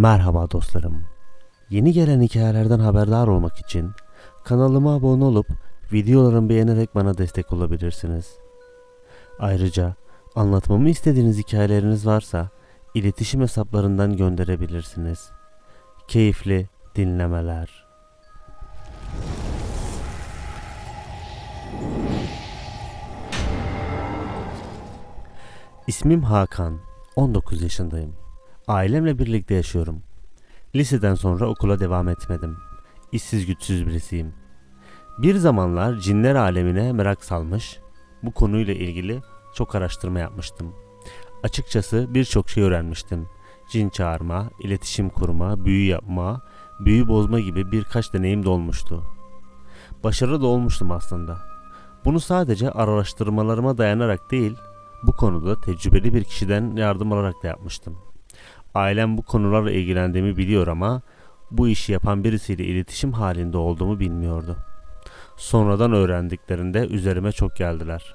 Merhaba dostlarım. Yeni gelen hikayelerden haberdar olmak için kanalıma abone olup videolarımı beğenerek bana destek olabilirsiniz. Ayrıca anlatmamı istediğiniz hikayeleriniz varsa iletişim hesaplarından gönderebilirsiniz. Keyifli dinlemeler. İsmim Hakan. 19 yaşındayım. Ailemle birlikte yaşıyorum. Liseden sonra okula devam etmedim. İşsiz güçsüz birisiyim. Bir zamanlar cinler alemine merak salmış, bu konuyla ilgili çok araştırma yapmıştım. Açıkçası birçok şey öğrenmiştim. Cin çağırma, iletişim kurma, büyü yapma, büyü bozma gibi birkaç deneyim de olmuştu. Başarılı da olmuştum aslında. Bunu sadece araştırmalarıma dayanarak değil, bu konuda tecrübeli bir kişiden yardım alarak da yapmıştım. Ailem bu konularla ilgilendiğimi biliyor ama bu işi yapan birisiyle iletişim halinde olduğumu bilmiyordu. Sonradan öğrendiklerinde üzerime çok geldiler.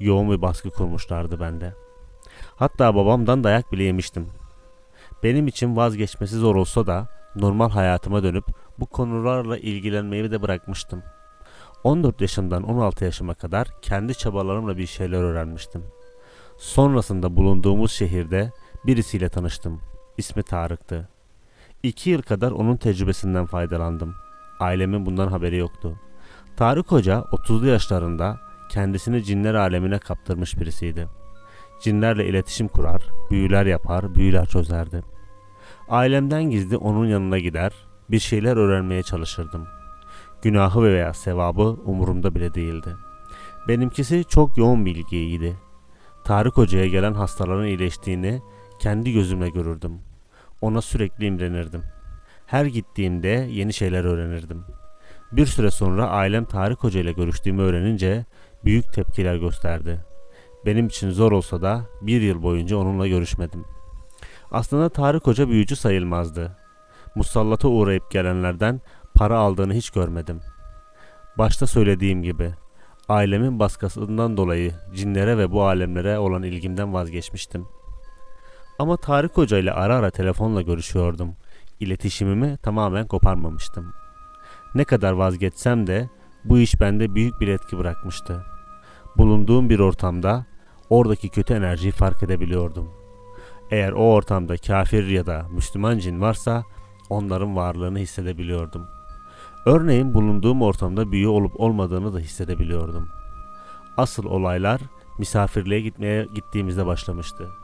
Yoğun bir baskı kurmuşlardı bende. Hatta babamdan dayak bile yemiştim. Benim için vazgeçmesi zor olsa da normal hayatıma dönüp bu konularla ilgilenmeyi de bırakmıştım. 14 yaşımdan 16 yaşıma kadar kendi çabalarımla bir şeyler öğrenmiştim. Sonrasında bulunduğumuz şehirde birisiyle tanıştım. İsmi Tarık'tı. İki yıl kadar onun tecrübesinden faydalandım. Ailemin bundan haberi yoktu. Tarık Hoca 30'lu yaşlarında kendisini cinler alemine kaptırmış birisiydi. Cinlerle iletişim kurar, büyüler yapar, büyüler çözerdi. Ailemden gizli onun yanına gider, bir şeyler öğrenmeye çalışırdım. Günahı veya sevabı umurumda bile değildi. Benimkisi çok yoğun bilgiydi. Tarık Hoca'ya gelen hastaların iyileştiğini kendi gözümle görürdüm. Ona sürekli imrenirdim. Her gittiğimde yeni şeyler öğrenirdim. Bir süre sonra ailem Tarık Hoca ile görüştüğümü öğrenince büyük tepkiler gösterdi. Benim için zor olsa da bir yıl boyunca onunla görüşmedim. Aslında Tarık Hoca büyücü sayılmazdı. Musallata uğrayıp gelenlerden para aldığını hiç görmedim. Başta söylediğim gibi ailemin baskısından dolayı cinlere ve bu alemlere olan ilgimden vazgeçmiştim. Ama Tarık Hoca ile ara ara telefonla görüşüyordum. İletişimimi tamamen koparmamıştım. Ne kadar vazgeçsem de bu iş bende büyük bir etki bırakmıştı. Bulunduğum bir ortamda oradaki kötü enerjiyi fark edebiliyordum. Eğer o ortamda kafir ya da Müslüman cin varsa onların varlığını hissedebiliyordum. Örneğin bulunduğum ortamda büyü olup olmadığını da hissedebiliyordum. Asıl olaylar misafirliğe gitmeye gittiğimizde başlamıştı.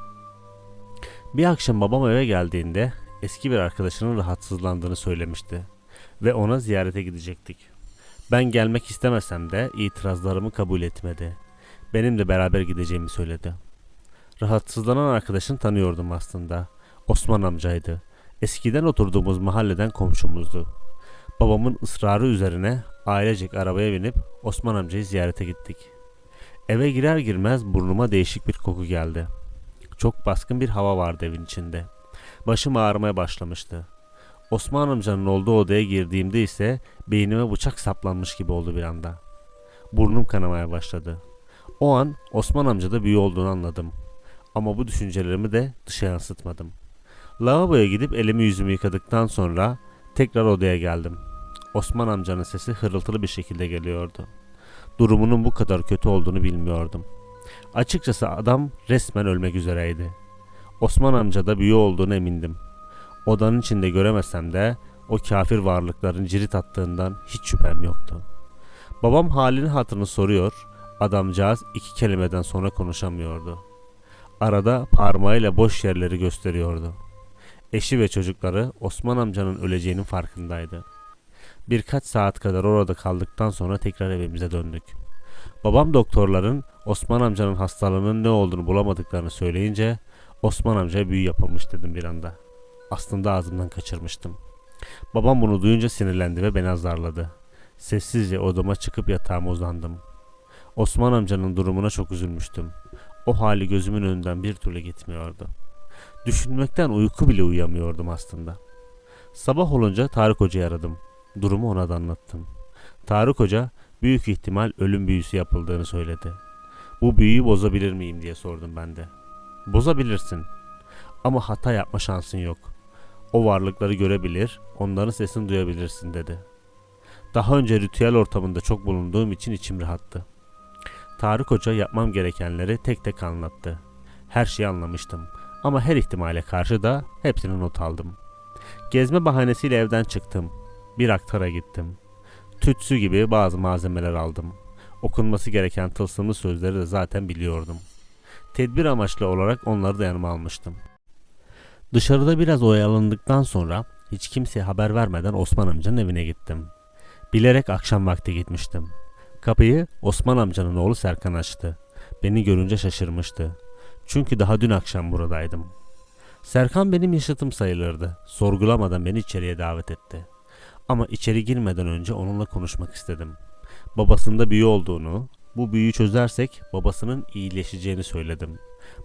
Bir akşam babam eve geldiğinde eski bir arkadaşının rahatsızlandığını söylemişti ve ona ziyarete gidecektik. Ben gelmek istemesem de itirazlarımı kabul etmedi. Benimle beraber gideceğimi söyledi. Rahatsızlanan arkadaşını tanıyordum aslında. Osman amcaydı. Eskiden oturduğumuz mahalleden komşumuzdu. Babamın ısrarı üzerine ailecek arabaya binip Osman amcayı ziyarete gittik. Eve girer girmez burnuma değişik bir koku geldi. Çok baskın bir hava vardı evin içinde. Başım ağrımaya başlamıştı. Osman amcanın olduğu odaya girdiğimde ise beynime bıçak saplanmış gibi oldu bir anda. Burnum kanamaya başladı. O an Osman amcada büyü olduğunu anladım. Ama bu düşüncelerimi de dışa yansıtmadım. Lavaboya gidip elimi yüzümü yıkadıktan sonra tekrar odaya geldim. Osman amcanın sesi hırıltılı bir şekilde geliyordu. Durumunun bu kadar kötü olduğunu bilmiyordum. Açıkçası adam resmen ölmek üzereydi. Osman amcada büyü olduğunu emindim. Odanın içinde göremesem de o kafir varlıkların cirit attığından hiç şüphem yoktu. Babam halini hatırını soruyor, adamcağız iki kelimeden sonra konuşamıyordu. Arada parmağıyla boş yerleri gösteriyordu. Eşi ve çocukları Osman amcanın öleceğinin farkındaydı. Birkaç saat kadar orada kaldıktan sonra tekrar evimize döndük. Babam doktorların Osman amcanın hastalığının ne olduğunu bulamadıklarını söyleyince Osman amcaya büyü yapılmış dedim bir anda. Aslında ağzımdan kaçırmıştım. Babam bunu duyunca sinirlendi ve beni azarladı. Sessizce odama çıkıp yatağıma uzandım. Osman amcanın durumuna çok üzülmüştüm. O hali gözümün önünden bir türlü gitmiyordu. Düşünmekten uyku bile uyuyamıyordum aslında. Sabah olunca Tarık Hoca'yı aradım. Durumu ona da anlattım. Tarık Hoca büyük ihtimal ölüm büyüsü yapıldığını söyledi. Bu büyüyü bozabilir miyim diye sordum ben de. Bozabilirsin. Ama hata yapma şansın yok. O varlıkları görebilir, onların sesini duyabilirsin dedi. Daha önce ritüel ortamında çok bulunduğum için içim rahattı. Tarık Hoca yapmam gerekenleri tek tek anlattı. Her şeyi anlamıştım ama her ihtimale karşı da hepsini not aldım. Gezme bahanesiyle evden çıktım. Bir aktara gittim. Tütsü gibi bazı malzemeler aldım. Okunması gereken tılsımlı sözleri de zaten biliyordum. Tedbir amaçlı olarak onları da yanıma almıştım. Dışarıda biraz oyalandıktan sonra hiç kimseye haber vermeden Osman amcanın evine gittim. Bilerek akşam vakti gitmiştim. Kapıyı Osman amcanın oğlu Serkan açtı. Beni görünce şaşırmıştı. Çünkü daha dün akşam buradaydım. Serkan benim yaşıtım sayılırdı. Sorgulamadan beni içeriye davet etti. Ama içeri girmeden önce onunla konuşmak istedim. Babasında büyü olduğunu, bu büyüyü çözersek babasının iyileşeceğini söyledim.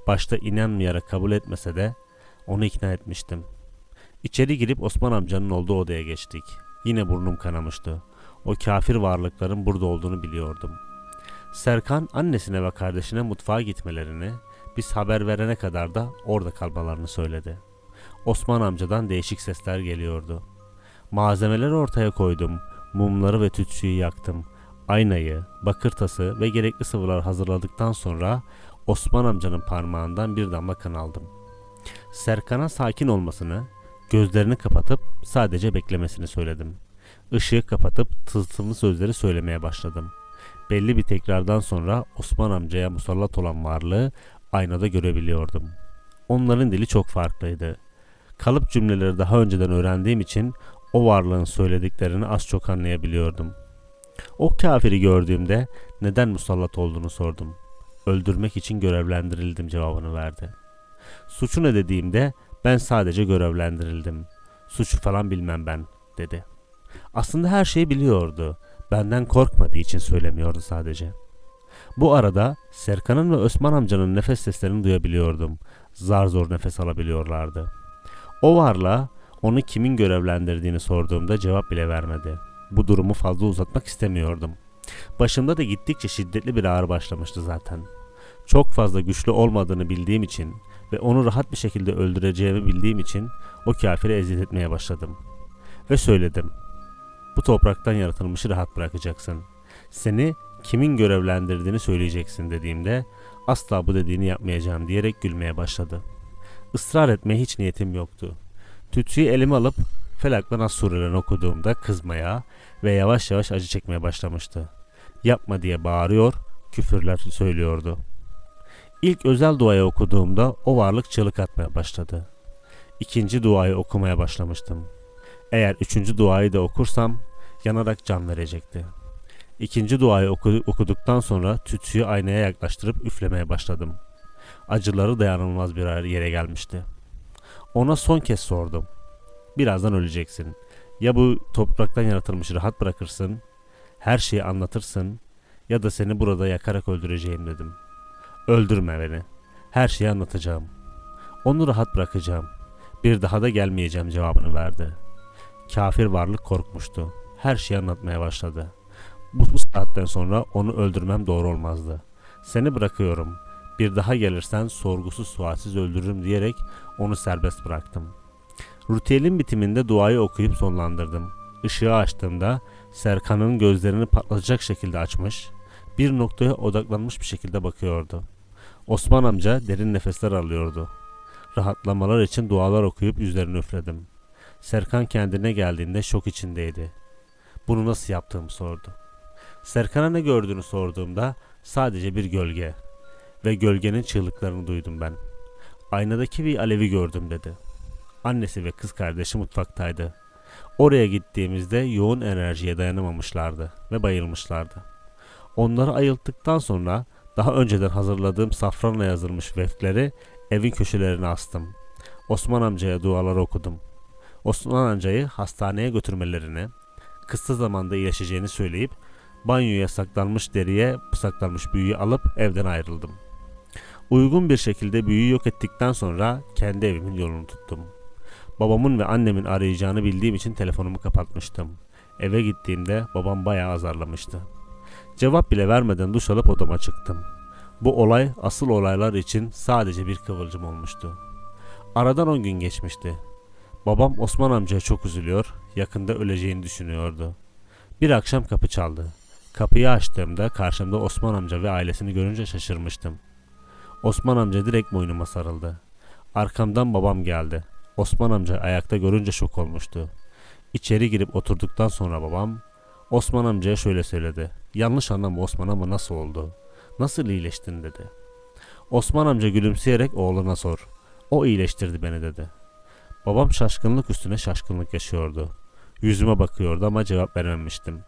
Başta inanmayarak kabul etmese de onu ikna etmiştim. İçeri girip Osman amcanın olduğu odaya geçtik. Yine burnum kanamıştı. O kafir varlıkların burada olduğunu biliyordum. Serkan annesine ve kardeşine mutfağa gitmelerini, biz haber verene kadar da orada kalmalarını söyledi. Osman amcadan değişik sesler geliyordu. Malzemeleri ortaya koydum. Mumları ve tütsüyü yaktım. Aynayı, bakır tası ve gerekli sıvılar hazırladıktan sonra Osman amcanın parmağından bir damla kan aldım. Serkan'a sakin olmasını, gözlerini kapatıp sadece beklemesini söyledim. Işığı kapatıp tılsımlı sözleri söylemeye başladım. Belli bir tekrardan sonra Osman amcaya musallat olan varlığı aynada görebiliyordum. Onların dili çok farklıydı. Kalıp cümleleri daha önceden öğrendiğim için o varlığın söylediklerini az çok anlayabiliyordum. O kafiri gördüğümde neden musallat olduğunu sordum. Öldürmek için görevlendirildim cevabını verdi. Suçu ne dediğimde ben sadece görevlendirildim. Suçu falan bilmem ben dedi. Aslında her şeyi biliyordu. Benden korkmadığı için söylemiyordu sadece. Bu arada Serkan'ın ve Osman amcanın nefes seslerini duyabiliyordum. Zar zor nefes alabiliyorlardı. O varla onu kimin görevlendirdiğini sorduğumda cevap bile vermedi. Bu durumu fazla uzatmak istemiyordum. Başımda da gittikçe şiddetli bir ağrı başlamıştı zaten. Çok fazla güçlü olmadığını bildiğim için ve onu rahat bir şekilde öldüreceğimi bildiğim için o kafiri eziyet etmeye başladım. Ve söyledim. Bu topraktan yaratılmışı rahat bırakacaksın. Seni kimin görevlendirdiğini söyleyeceksin dediğimde asla bu dediğini yapmayacağım diyerek gülmeye başladı. Israr etmeye hiç niyetim yoktu. Tütsüyü elime alıp Felak ve Nas surelerini okuduğumda kızmaya ve yavaş yavaş acı çekmeye başlamıştı. Yapma diye bağırıyor, küfürler söylüyordu. İlk özel duayı okuduğumda o varlık çığlık atmaya başladı. İkinci duayı okumaya başlamıştım. Eğer üçüncü duayı da okursam yanarak can verecekti. İkinci duayı oku- okuduktan sonra tütsüyü aynaya yaklaştırıp üflemeye başladım. Acıları dayanılmaz bir yere gelmişti. Ona son kez sordum. Birazdan öleceksin. Ya bu topraktan yaratılmış rahat bırakırsın, her şeyi anlatırsın ya da seni burada yakarak öldüreceğim dedim. Öldürme beni. Her şeyi anlatacağım. Onu rahat bırakacağım. Bir daha da gelmeyeceğim cevabını verdi. Kafir varlık korkmuştu. Her şeyi anlatmaya başladı. Bu, bu saatten sonra onu öldürmem doğru olmazdı. Seni bırakıyorum. Bir daha gelirsen sorgusuz sualsiz öldürürüm diyerek onu serbest bıraktım. Ritüelin bitiminde duayı okuyup sonlandırdım. Işığı açtığımda Serkan'ın gözlerini patlatacak şekilde açmış, bir noktaya odaklanmış bir şekilde bakıyordu. Osman amca derin nefesler alıyordu. Rahatlamalar için dualar okuyup yüzlerini üfledim. Serkan kendine geldiğinde şok içindeydi. Bunu nasıl yaptığımı sordu. Serkan'a ne gördüğünü sorduğumda sadece bir gölge ve gölgenin çığlıklarını duydum ben. Aynadaki bir alevi gördüm dedi. Annesi ve kız kardeşi mutfaktaydı. Oraya gittiğimizde yoğun enerjiye dayanamamışlardı ve bayılmışlardı. Onları ayılttıktan sonra daha önceden hazırladığım safranla yazılmış vefleri evin köşelerine astım. Osman amcaya dualar okudum. Osman amcayı hastaneye götürmelerini, kısa zamanda iyileşeceğini söyleyip banyoya saklanmış deriye saklanmış büyüyü alıp evden ayrıldım. Uygun bir şekilde büyüyü yok ettikten sonra kendi evimin yolunu tuttum. Babamın ve annemin arayacağını bildiğim için telefonumu kapatmıştım. Eve gittiğimde babam bayağı azarlamıştı. Cevap bile vermeden duş alıp odama çıktım. Bu olay asıl olaylar için sadece bir kıvılcım olmuştu. Aradan 10 gün geçmişti. Babam Osman amcaya çok üzülüyor, yakında öleceğini düşünüyordu. Bir akşam kapı çaldı. Kapıyı açtığımda karşımda Osman amca ve ailesini görünce şaşırmıştım. Osman amca direkt boynuma sarıldı. Arkamdan babam geldi. Osman amca ayakta görünce şok olmuştu. İçeri girip oturduktan sonra babam Osman amcaya şöyle söyledi. Yanlış anlama Osman ama nasıl oldu? Nasıl iyileştin dedi. Osman amca gülümseyerek oğluna sor. O iyileştirdi beni dedi. Babam şaşkınlık üstüne şaşkınlık yaşıyordu. Yüzüme bakıyordu ama cevap verememiştim.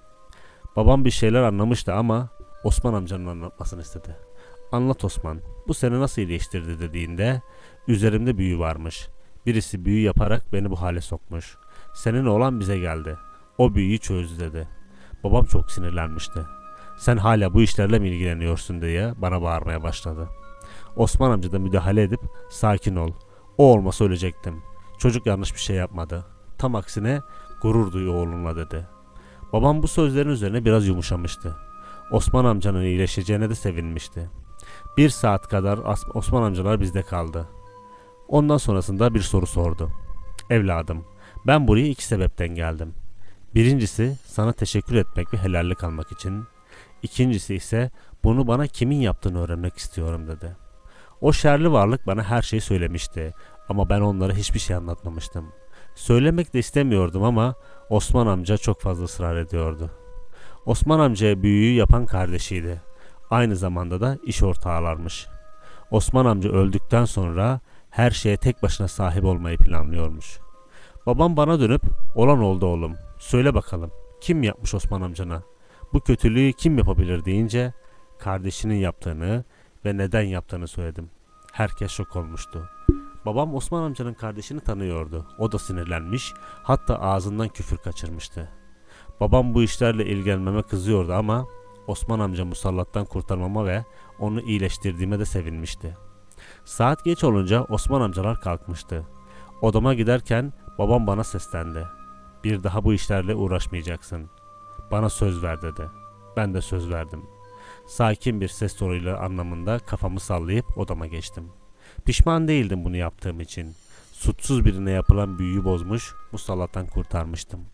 Babam bir şeyler anlamıştı ama Osman amcanın anlatmasını istedi. Anlat Osman, bu seni nasıl iyileştirdi dediğinde üzerimde büyü varmış. Birisi büyü yaparak beni bu hale sokmuş. Senin oğlan bize geldi. O büyüyü çözdü dedi. Babam çok sinirlenmişti. Sen hala bu işlerle mi ilgileniyorsun diye bana bağırmaya başladı. Osman amca da müdahale edip sakin ol. O olmasa ölecektim. Çocuk yanlış bir şey yapmadı. Tam aksine gurur duyuyor oğlunla dedi. Babam bu sözlerin üzerine biraz yumuşamıştı. Osman amcanın iyileşeceğine de sevinmişti. Bir saat kadar Osman amcalar bizde kaldı. Ondan sonrasında bir soru sordu. Evladım, ben buraya iki sebepten geldim. Birincisi sana teşekkür etmek ve helallik almak için. İkincisi ise bunu bana kimin yaptığını öğrenmek istiyorum dedi. O şerli varlık bana her şeyi söylemişti ama ben onlara hiçbir şey anlatmamıştım. Söylemek de istemiyordum ama Osman amca çok fazla ısrar ediyordu. Osman amcaya büyüyü yapan kardeşiydi. Aynı zamanda da iş ortağılarmış. Osman amca öldükten sonra her şeye tek başına sahip olmayı planlıyormuş. Babam bana dönüp olan oldu oğlum. Söyle bakalım kim yapmış Osman amcana? Bu kötülüğü kim yapabilir deyince kardeşinin yaptığını ve neden yaptığını söyledim. Herkes şok olmuştu. Babam Osman amcanın kardeşini tanıyordu. O da sinirlenmiş, hatta ağzından küfür kaçırmıştı. Babam bu işlerle ilgilenmeme kızıyordu ama Osman amca musallattan kurtarmama ve onu iyileştirdiğime de sevinmişti. Saat geç olunca Osman amcalar kalkmıştı. Odama giderken babam bana seslendi. Bir daha bu işlerle uğraşmayacaksın. Bana söz ver dedi. Ben de söz verdim. Sakin bir ses tonuyla anlamında kafamı sallayıp odama geçtim. Pişman değildim bunu yaptığım için. Suçsuz birine yapılan büyüyü bozmuş, musallattan kurtarmıştım.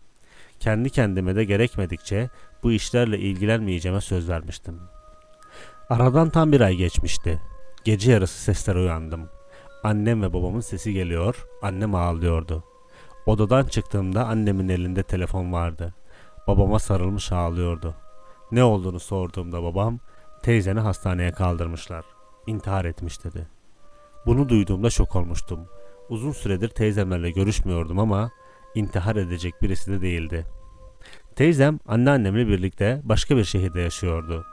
Kendi kendime de gerekmedikçe bu işlerle ilgilenmeyeceğime söz vermiştim. Aradan tam bir ay geçmişti. Gece yarısı sesler uyandım. Annem ve babamın sesi geliyor, annem ağlıyordu. Odadan çıktığımda annemin elinde telefon vardı. Babama sarılmış ağlıyordu. Ne olduğunu sorduğumda babam, teyzeni hastaneye kaldırmışlar. İntihar etmiş dedi. Bunu duyduğumda şok olmuştum. Uzun süredir teyzemlerle görüşmüyordum ama intihar edecek birisi de değildi. Teyzem anneannemle birlikte başka bir şehirde yaşıyordu.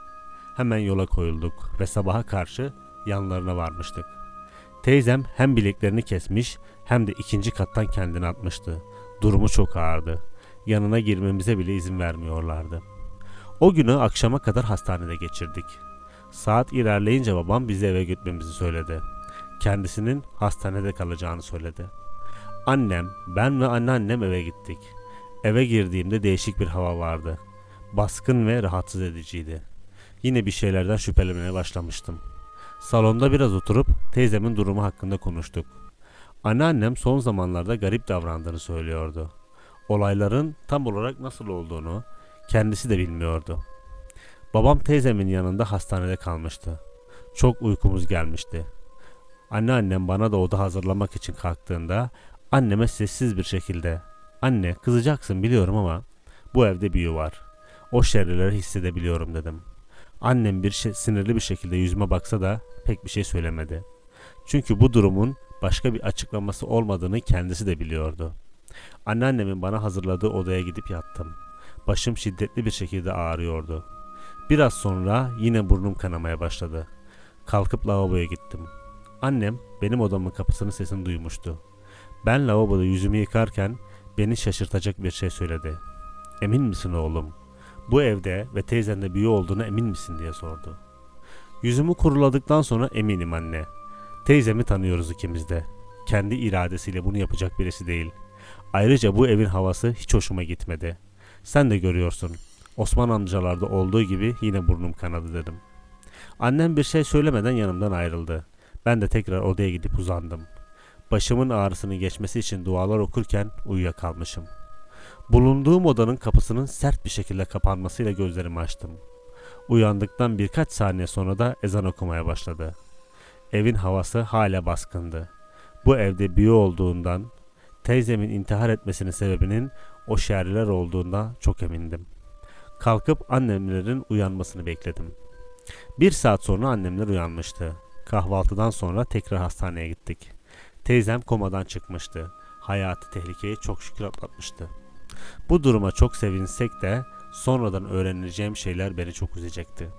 Hemen yola koyulduk ve sabaha karşı yanlarına varmıştık. Teyzem hem bileklerini kesmiş hem de ikinci kattan kendini atmıştı. Durumu çok ağırdı. Yanına girmemize bile izin vermiyorlardı. O günü akşama kadar hastanede geçirdik. Saat ilerleyince babam bizi eve gitmemizi söyledi. Kendisinin hastanede kalacağını söyledi. Annem, ben ve anneannem eve gittik. Eve girdiğimde değişik bir hava vardı. Baskın ve rahatsız ediciydi. Yine bir şeylerden şüphelenmeye başlamıştım. Salonda biraz oturup teyzemin durumu hakkında konuştuk. Anneannem son zamanlarda garip davrandığını söylüyordu. Olayların tam olarak nasıl olduğunu kendisi de bilmiyordu. Babam teyzemin yanında hastanede kalmıştı. Çok uykumuz gelmişti. Anneannem bana da oda hazırlamak için kalktığında anneme sessiz bir şekilde "Anne, kızacaksın biliyorum ama bu evde büyü var. O şerrileri hissedebiliyorum." dedim. Annem bir şey, sinirli bir şekilde yüzüme baksa da pek bir şey söylemedi. Çünkü bu durumun başka bir açıklaması olmadığını kendisi de biliyordu. Anneannemin bana hazırladığı odaya gidip yattım. Başım şiddetli bir şekilde ağrıyordu. Biraz sonra yine burnum kanamaya başladı. Kalkıp lavaboya gittim. Annem benim odamın kapısının sesini duymuştu. Ben lavaboda yüzümü yıkarken beni şaşırtacak bir şey söyledi. Emin misin oğlum? Bu evde ve teyzende büyü olduğuna emin misin diye sordu. Yüzümü kuruladıktan sonra eminim anne. Teyzemi tanıyoruz ikimiz de. Kendi iradesiyle bunu yapacak birisi değil. Ayrıca bu evin havası hiç hoşuma gitmedi. Sen de görüyorsun. Osman amcalarda olduğu gibi yine burnum kanadı dedim. Annem bir şey söylemeden yanımdan ayrıldı. Ben de tekrar odaya gidip uzandım. Başımın ağrısının geçmesi için dualar okurken uyuyakalmışım. Bulunduğum odanın kapısının sert bir şekilde kapanmasıyla gözlerimi açtım. Uyandıktan birkaç saniye sonra da ezan okumaya başladı. Evin havası hala baskındı. Bu evde büyü olduğundan, teyzemin intihar etmesinin sebebinin o şerriler olduğunda çok emindim. Kalkıp annemlerin uyanmasını bekledim. Bir saat sonra annemler uyanmıştı. Kahvaltıdan sonra tekrar hastaneye gittik. Teyzem komadan çıkmıştı. Hayatı tehlikeyi çok şükür atlatmıştı. Bu duruma çok sevinsek de sonradan öğreneceğim şeyler beni çok üzecekti.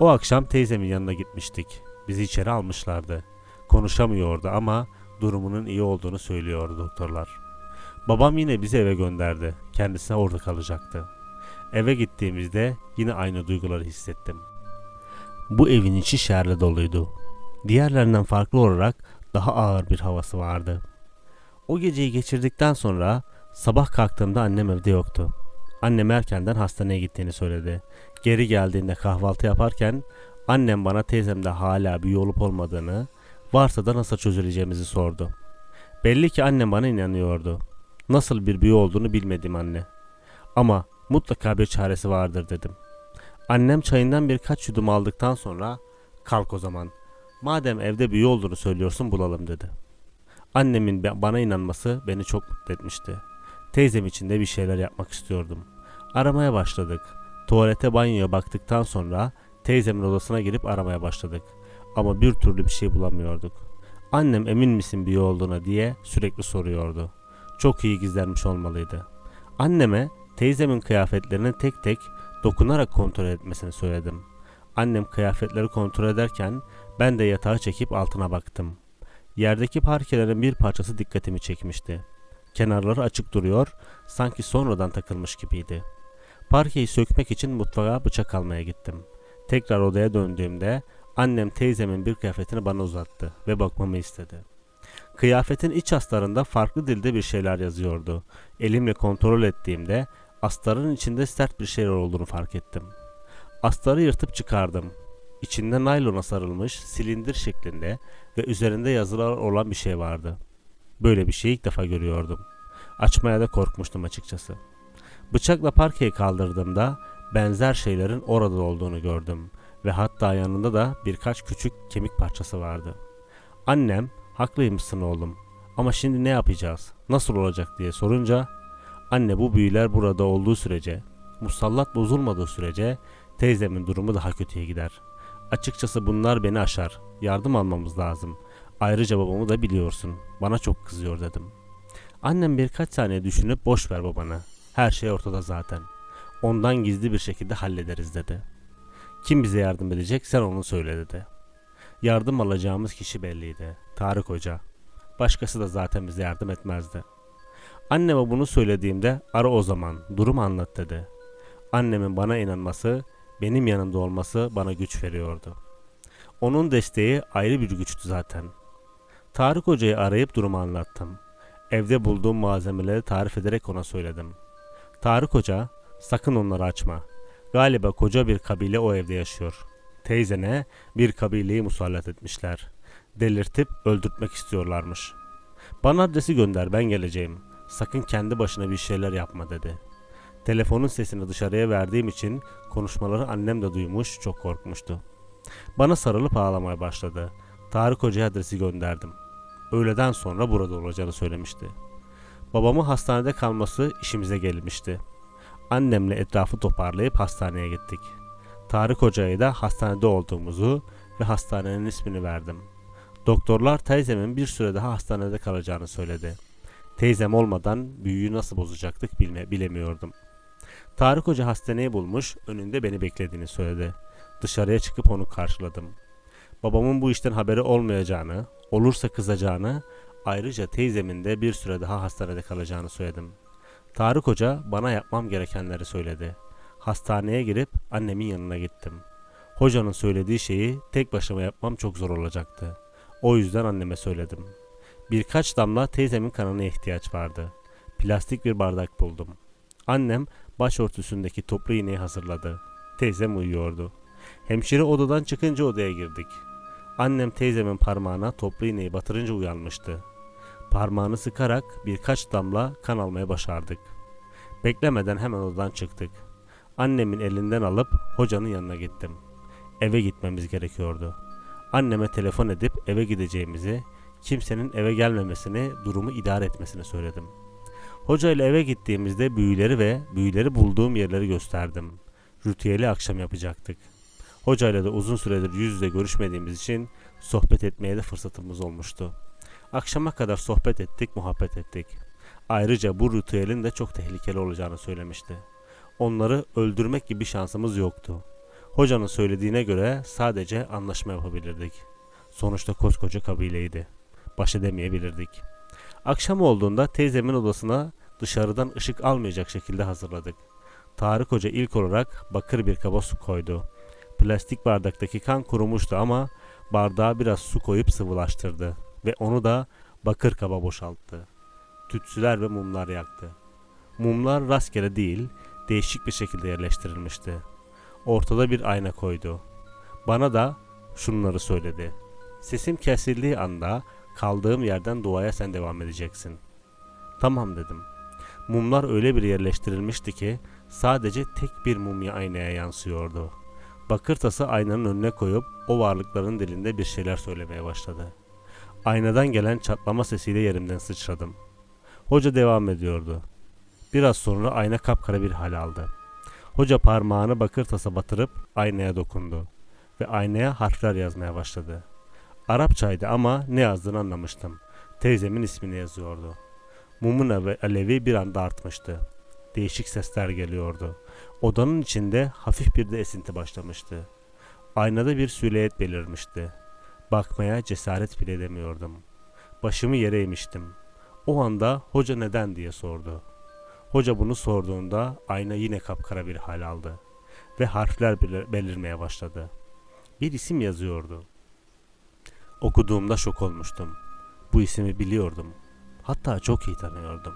O akşam teyzemin yanına gitmiştik. Bizi içeri almışlardı. Konuşamıyordu ama durumunun iyi olduğunu söylüyordu doktorlar. Babam yine bizi eve gönderdi. Kendisi orada kalacaktı. Eve gittiğimizde yine aynı duyguları hissettim. Bu evin içi şerle doluydu. Diğerlerinden farklı olarak daha ağır bir havası vardı. O geceyi geçirdikten sonra sabah kalktığımda annem evde yoktu. Annem erkenden hastaneye gittiğini söyledi. Geri geldiğinde kahvaltı yaparken annem bana teyzemde hala büyü olup olmadığını, varsa da nasıl çözüleceğimizi sordu. Belli ki annem bana inanıyordu. Nasıl bir büyü olduğunu bilmedim anne. Ama mutlaka bir çaresi vardır dedim. Annem çayından birkaç yudum aldıktan sonra kalk o zaman. Madem evde büyü olduğunu söylüyorsun bulalım dedi. Annemin bana inanması beni çok mutlu etmişti. Teyzem için de bir şeyler yapmak istiyordum. Aramaya başladık. Tuvalete banyoya baktıktan sonra teyzemin odasına girip aramaya başladık. Ama bir türlü bir şey bulamıyorduk. Annem emin misin büyü olduğuna diye sürekli soruyordu. Çok iyi gizlenmiş olmalıydı. Anneme teyzemin kıyafetlerini tek tek dokunarak kontrol etmesini söyledim. Annem kıyafetleri kontrol ederken ben de yatağı çekip altına baktım. Yerdeki parkelerin bir parçası dikkatimi çekmişti. Kenarları açık duruyor, sanki sonradan takılmış gibiydi. Parkeyi sökmek için mutfağa bıçak almaya gittim. Tekrar odaya döndüğümde annem teyzemin bir kıyafetini bana uzattı ve bakmamı istedi. Kıyafetin iç astarında farklı dilde bir şeyler yazıyordu. Elimle kontrol ettiğimde astarın içinde sert bir şeyler olduğunu fark ettim. Astarı yırtıp çıkardım. İçinde naylona sarılmış silindir şeklinde ve üzerinde yazılar olan bir şey vardı. Böyle bir şeyi ilk defa görüyordum. Açmaya da korkmuştum açıkçası. Bıçakla parkeyi kaldırdığımda benzer şeylerin orada olduğunu gördüm ve hatta yanında da birkaç küçük kemik parçası vardı. Annem haklıymışsın oğlum ama şimdi ne yapacağız nasıl olacak diye sorunca anne bu büyüler burada olduğu sürece musallat bozulmadığı sürece teyzemin durumu daha kötüye gider. Açıkçası bunlar beni aşar. Yardım almamız lazım. Ayrıca babamı da biliyorsun. Bana çok kızıyor dedim. Annem birkaç saniye düşünüp boş ver babanı. Her şey ortada zaten. Ondan gizli bir şekilde hallederiz dedi. Kim bize yardım edecek sen onu söyle dedi. Yardım alacağımız kişi belliydi. Tarık Hoca. Başkası da zaten bize yardım etmezdi. Anneme bunu söylediğimde ara o zaman durumu anlat dedi. Annemin bana inanması, benim yanımda olması bana güç veriyordu. Onun desteği ayrı bir güçtü zaten. Tarık Hoca'yı arayıp durumu anlattım. Evde bulduğum malzemeleri tarif ederek ona söyledim. Tarık Hoca, sakın onları açma. Galiba koca bir kabile o evde yaşıyor. Teyzene bir kabileyi musallat etmişler. Delirtip öldürtmek istiyorlarmış. Bana adresi gönder ben geleceğim. Sakın kendi başına bir şeyler yapma dedi. Telefonun sesini dışarıya verdiğim için konuşmaları annem de duymuş çok korkmuştu. Bana sarılıp ağlamaya başladı. Tarık Hoca'ya adresi gönderdim. Öğleden sonra burada olacağını söylemişti. Babamın hastanede kalması işimize gelmişti. Annemle etrafı toparlayıp hastaneye gittik. Tarık Hoca'ya da hastanede olduğumuzu ve hastanenin ismini verdim. Doktorlar teyzemin bir süre daha hastanede kalacağını söyledi. Teyzem olmadan büyüyü nasıl bozacaktık bilme, bilemiyordum. Tarık Hoca hastaneyi bulmuş, önünde beni beklediğini söyledi. Dışarıya çıkıp onu karşıladım. Babamın bu işten haberi olmayacağını, olursa kızacağını, ayrıca teyzemin de bir süre daha hastanede kalacağını söyledim. Tarık Hoca bana yapmam gerekenleri söyledi. Hastaneye girip annemin yanına gittim. Hocanın söylediği şeyi tek başıma yapmam çok zor olacaktı. O yüzden anneme söyledim. Birkaç damla teyzemin kanına ihtiyaç vardı. Plastik bir bardak buldum. Annem başörtüsündeki toplu iğneyi hazırladı. Teyzem uyuyordu. Hemşire odadan çıkınca odaya girdik. Annem teyzemin parmağına toplu iğneyi batırınca uyanmıştı. Parmağını sıkarak birkaç damla kan almaya başardık. Beklemeden hemen odadan çıktık. Annemin elinden alıp hocanın yanına gittim. Eve gitmemiz gerekiyordu. Anneme telefon edip eve gideceğimizi, kimsenin eve gelmemesini, durumu idare etmesini söyledim. Hoca ile eve gittiğimizde büyüleri ve büyüleri bulduğum yerleri gösterdim. Ritüeli akşam yapacaktık. Hoca ile de uzun süredir yüz yüze görüşmediğimiz için sohbet etmeye de fırsatımız olmuştu. Akşama kadar sohbet ettik, muhabbet ettik. Ayrıca bu ritüelin de çok tehlikeli olacağını söylemişti. Onları öldürmek gibi şansımız yoktu. Hocanın söylediğine göre sadece anlaşma yapabilirdik. Sonuçta koskoca kabileydi. Baş edemeyebilirdik. Akşam olduğunda teyzemin odasına dışarıdan ışık almayacak şekilde hazırladık. Tarık Hoca ilk olarak bakır bir kaba su koydu. Plastik bardaktaki kan kurumuştu ama bardağa biraz su koyup sıvılaştırdı ve onu da bakır kaba boşalttı. Tütsüler ve mumlar yaktı. Mumlar rastgele değil, değişik bir şekilde yerleştirilmişti. Ortada bir ayna koydu. Bana da şunları söyledi. Sesim kesildiği anda kaldığım yerden duaya sen devam edeceksin. Tamam dedim. Mumlar öyle bir yerleştirilmişti ki sadece tek bir mumya aynaya yansıyordu. Bakır tası aynanın önüne koyup o varlıkların dilinde bir şeyler söylemeye başladı. Aynadan gelen çatlama sesiyle yerimden sıçradım. Hoca devam ediyordu. Biraz sonra ayna kapkara bir hal aldı. Hoca parmağını bakır tasa batırıp aynaya dokundu ve aynaya harfler yazmaya başladı. Arapçaydı ama ne yazdığını anlamıştım. Teyzemin ismini yazıyordu. Mumun ave- alevi bir anda artmıştı. Değişik sesler geliyordu. Odanın içinde hafif bir de esinti başlamıştı. Aynada bir silüet belirmişti. Bakmaya cesaret bile edemiyordum. Başımı yere eğmiştim. O anda hoca neden diye sordu. Hoca bunu sorduğunda ayna yine kapkara bir hal aldı ve harfler belir- belirmeye başladı. Bir isim yazıyordu. Okuduğumda şok olmuştum. Bu ismi biliyordum. Hatta çok iyi tanıyordum.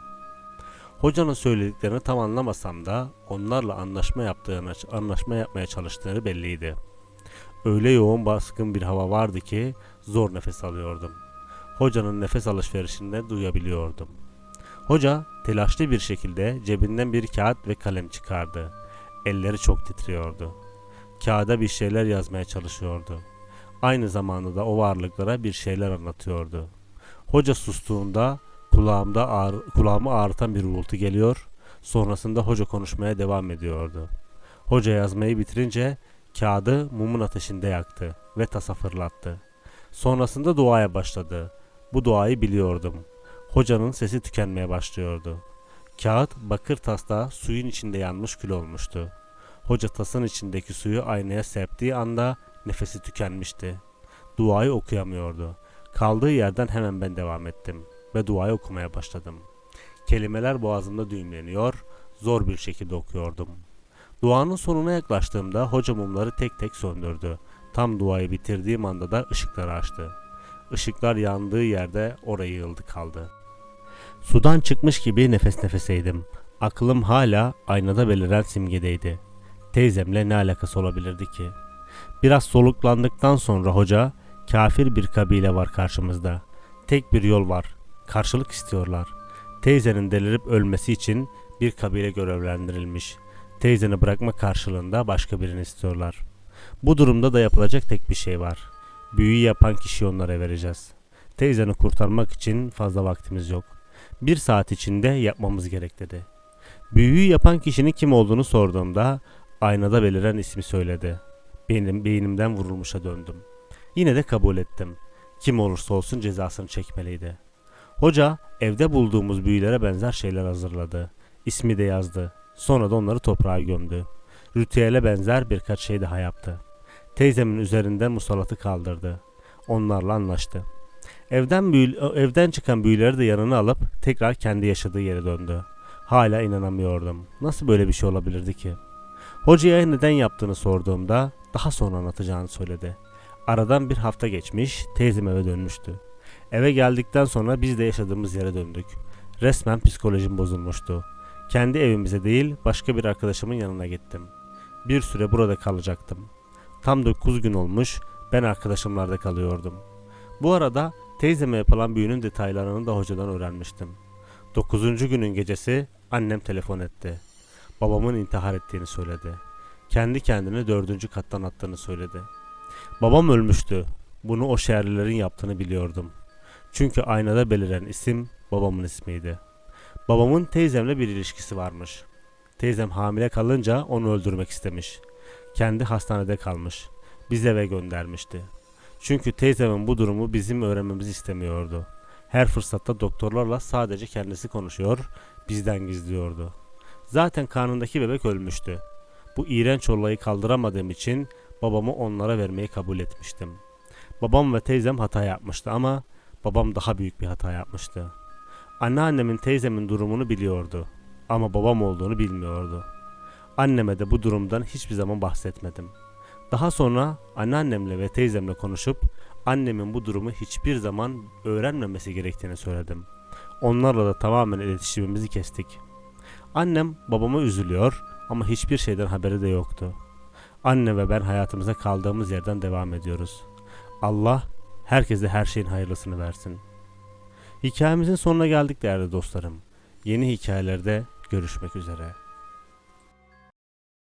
Hocanın söylediklerini tam anlamasam da onlarla anlaşma yaptığını, anlaşma yapmaya çalıştığını belliydi. Öyle yoğun baskın bir hava vardı ki zor nefes alıyordum. Hocanın nefes alışverişini duyabiliyordum. Hoca telaşlı bir şekilde cebinden bir kağıt ve kalem çıkardı. Elleri çok titriyordu. Kağıda bir şeyler yazmaya çalışıyordu. Aynı zamanda da o varlıklara bir şeyler anlatıyordu. Hoca sustuğunda kulağımda ağır, kulağımı ağrıtan bir uğultu geliyor. Sonrasında hoca konuşmaya devam ediyordu. Hoca yazmayı bitirince kağıdı mumun ateşinde yaktı ve tasa fırlattı. Sonrasında duaya başladı. Bu duayı biliyordum. Hocanın sesi tükenmeye başlıyordu. Kağıt bakır tasta suyun içinde yanmış kül olmuştu. Hoca tasın içindeki suyu aynaya serptiği anda nefesi tükenmişti. Duayı okuyamıyordu. Kaldığı yerden hemen ben devam ettim ve duayı okumaya başladım. Kelimeler boğazımda düğümleniyor, zor bir şekilde okuyordum. Duanın sonuna yaklaştığımda hoca mumları tek tek söndürdü. Tam duayı bitirdiğim anda da ışıkları açtı. Işıklar yandığı yerde oraya yığıldı kaldı. Sudan çıkmış gibi nefes nefeseydim. Aklım hala aynada beliren simgedeydi. Teyzemle ne alakası olabilirdi ki? Biraz soluklandıktan sonra hoca, kafir bir kabile var karşımızda. Tek bir yol var. Karşılık istiyorlar. Teyzenin delirip ölmesi için bir kabile görevlendirilmiş. Teyzeni bırakma karşılığında başka birini istiyorlar. Bu durumda da yapılacak tek bir şey var. Büyüyü yapan kişiyi onlara vereceğiz. Teyzeni kurtarmak için fazla vaktimiz yok. Bir saat içinde yapmamız gerek dedi. Büyüyü yapan kişinin kim olduğunu sorduğumda aynada beliren ismi söyledi. Benim beynimden vurulmuşa döndüm. Yine de kabul ettim. Kim olursa olsun cezasını çekmeliydi. Hoca evde bulduğumuz büyülere benzer şeyler hazırladı. İsmi de yazdı. Sonra da onları toprağa gömdü. Ritüele benzer birkaç şey daha yaptı. Teyzemin üzerinden musallatı kaldırdı. Onlarla anlaştı. Evden büyü, evden çıkan büyüleri de yanına alıp tekrar kendi yaşadığı yere döndü. Hala inanamıyordum. Nasıl böyle bir şey olabilirdi ki? Hocaya neden yaptığını sorduğumda daha sonra anlatacağını söyledi. Aradan bir hafta geçmiş, teyzem eve dönmüştü. Eve geldikten sonra biz de yaşadığımız yere döndük. Resmen psikolojim bozulmuştu. Kendi evimize değil, başka bir arkadaşımın yanına gittim. Bir süre burada kalacaktım. Tam 9 gün olmuş, ben arkadaşımlarda kalıyordum. Bu arada Teyzeme yapılan büyünün detaylarını da hocadan öğrenmiştim. Dokuzuncu günün gecesi annem telefon etti. Babamın intihar ettiğini söyledi. Kendi kendini dördüncü kattan attığını söyledi. Babam ölmüştü. Bunu o şehirlilerin yaptığını biliyordum. Çünkü aynada beliren isim babamın ismiydi. Babamın teyzemle bir ilişkisi varmış. Teyzem hamile kalınca onu öldürmek istemiş. Kendi hastanede kalmış. Biz eve göndermişti. Çünkü teyzemin bu durumu bizim öğrenmemizi istemiyordu. Her fırsatta doktorlarla sadece kendisi konuşuyor, bizden gizliyordu. Zaten karnındaki bebek ölmüştü. Bu iğrenç olayı kaldıramadığım için babamı onlara vermeyi kabul etmiştim. Babam ve teyzem hata yapmıştı ama babam daha büyük bir hata yapmıştı. Anneannemin teyzemin durumunu biliyordu ama babam olduğunu bilmiyordu. Anneme de bu durumdan hiçbir zaman bahsetmedim. Daha sonra anneannemle ve teyzemle konuşup annemin bu durumu hiçbir zaman öğrenmemesi gerektiğini söyledim. Onlarla da tamamen iletişimimizi kestik. Annem babama üzülüyor ama hiçbir şeyden haberi de yoktu. Anne ve ben hayatımıza kaldığımız yerden devam ediyoruz. Allah herkese her şeyin hayırlısını versin. Hikayemizin sonuna geldik değerli dostlarım. Yeni hikayelerde görüşmek üzere.